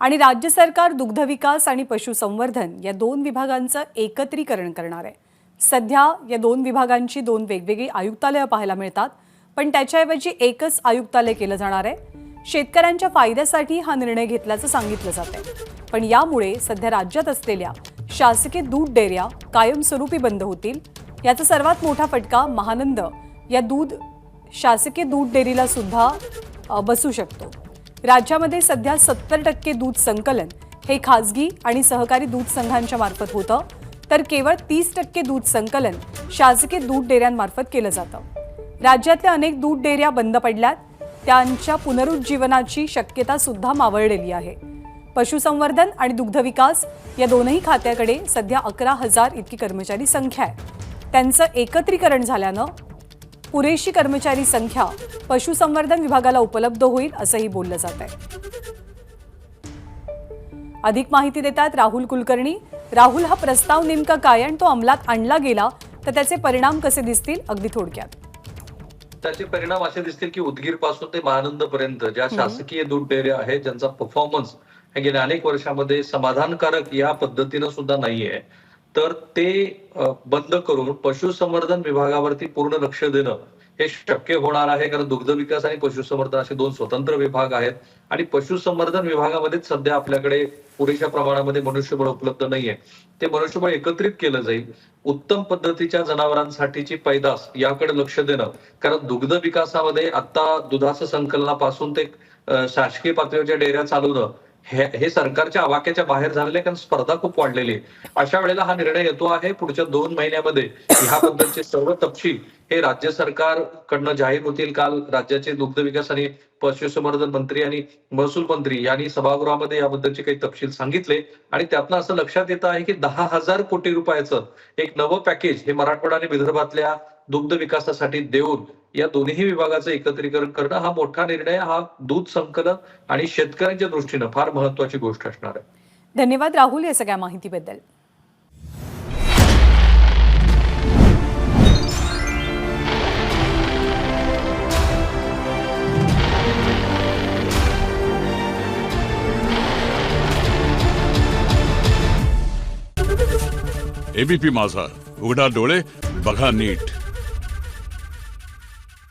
आणि राज्य सरकार दुग्धविकास आणि पशुसंवर्धन या दोन विभागांचं एकत्रीकरण करणार आहे. सध्या या दोन विभागांची दोन वेगवेगळी आयुक्तालयं पाहायला मिळतात पण त्याच्याऐवजी एकच आयुक्तालय केलं जाणार आहे. शेतकऱ्यांच्या फायद्यासाठी हा निर्णय घेतल्याचं सांगितलं जात आहे. पण यामुळे सध्या राज्यात असलेल्या शासकीय दूध डेअऱ्या कायमस्वरूपी बंद होतील. याचा सर्वात मोठा फटका महानंद या दूध शासकीय दूध डेअरीला सुद्धा बसू शकतो. राज्यामध्ये सध्या सत्तर टक्के दूध संकलन हे खाजगी आणि सहकारी दूध संघांच्या मार्फत होतं. तर केवळ तीस टक्के दूध संकलन शासकीय दूध डेअऱ्यांमार्फत केलं जातं. राज्यातल्या अनेक दूध डेऱ्या बंद पडल्यात. त्यांच्या पुनरुज्जीवनाची शक्यता सुद्धा मावळलेली आहे. पशुसंवर्धन आणि दुग्धविकास या दोनही खात्याकडे सध्या अकरा हजार इतकी कर्मचारी संख्या आहे. त्यांचं एकत्रीकरण झाल्यानं पुरेशी कर्मचारी संख्या पशुसंवर्धन विभागाला उपलब्ध होईल असंही बोललं जात आहे. अधिक माहिती देतात राहुल कुलकर्णी. राहुल हा प्रस्ताव नेमका काय आणि तो अंमलात आणला गेला तर त्याचे परिणाम कसे दिसतील? अगदी थोडक्यात. त्याचे परिणाम असे दिसतील की उदगीरपासून ते महानंद पर्यंत ज्या शासकीय दूध डेअऱ्या आहेत ज्यांचा परफॉर्मन्स हे गेल्या अनेक वर्षामध्ये समाधानकारक या पद्धतीनं सुद्धा नाहीये. तर ते बंद करून पशुसंवर्धन विभागावरती पूर्ण लक्ष देणं हे शक्य होणार आहे. कारण दुग्ध विकास आणि पशुसंवर्धन असे दोन स्वतंत्र विभाग आहेत. आणि पशुसंवर्धन विभागामध्येच सध्या आपल्याकडे पुरेशा प्रमाणामध्ये मनुष्यबळ उपलब्ध नाहीये. ते मनुष्यबळ एकत्रित केलं जाईल. उत्तम पद्धतीच्या जनावरांसाठीची पैदास याकडे लक्ष देणं. कारण दुग्ध विकासामध्ये आता दुधाचं संकलनापासून ते शासकीय पातळीवरच्या डेऱ्या चालवणं हे हे सरकारच्या आवाक्याच्या बाहेर झालेले कारण स्पर्धा खूप वाढलेली आहे. अशा वेळेला हा निर्णय येतो आहे पुढच्या दोन महिन्यामध्ये. ह्याबद्दलचे सर्व तपशील हे राज्य सरकारकडनं जाहीर होतील. काल राज्याचे दुग्ध विकास आणि पशुसंवर्धन मंत्री आणि महसूल मंत्री यांनी सभागृहामध्ये याबद्दलचे काही तपशील सांगितले. आणि त्यातनं असं लक्षात येतं आहे की दहा हजार कोटी रुपयाचं एक नवं पॅकेज हे मराठवाडा आणि विदर्भातल्या दुग्ध विकासासाठी देऊन या दोन्ही विभागाचं एकत्रीकरण करणं हा मोठा निर्णय हा दूध संकलन आणि शेतकऱ्यांच्या दृष्टीनं फार महत्वाची गोष्ट असणार आहे. धन्यवाद राहुल या सगळ्या माहितीबद्दल. एबीपी माझा. उघडा डोळे बघा नीट.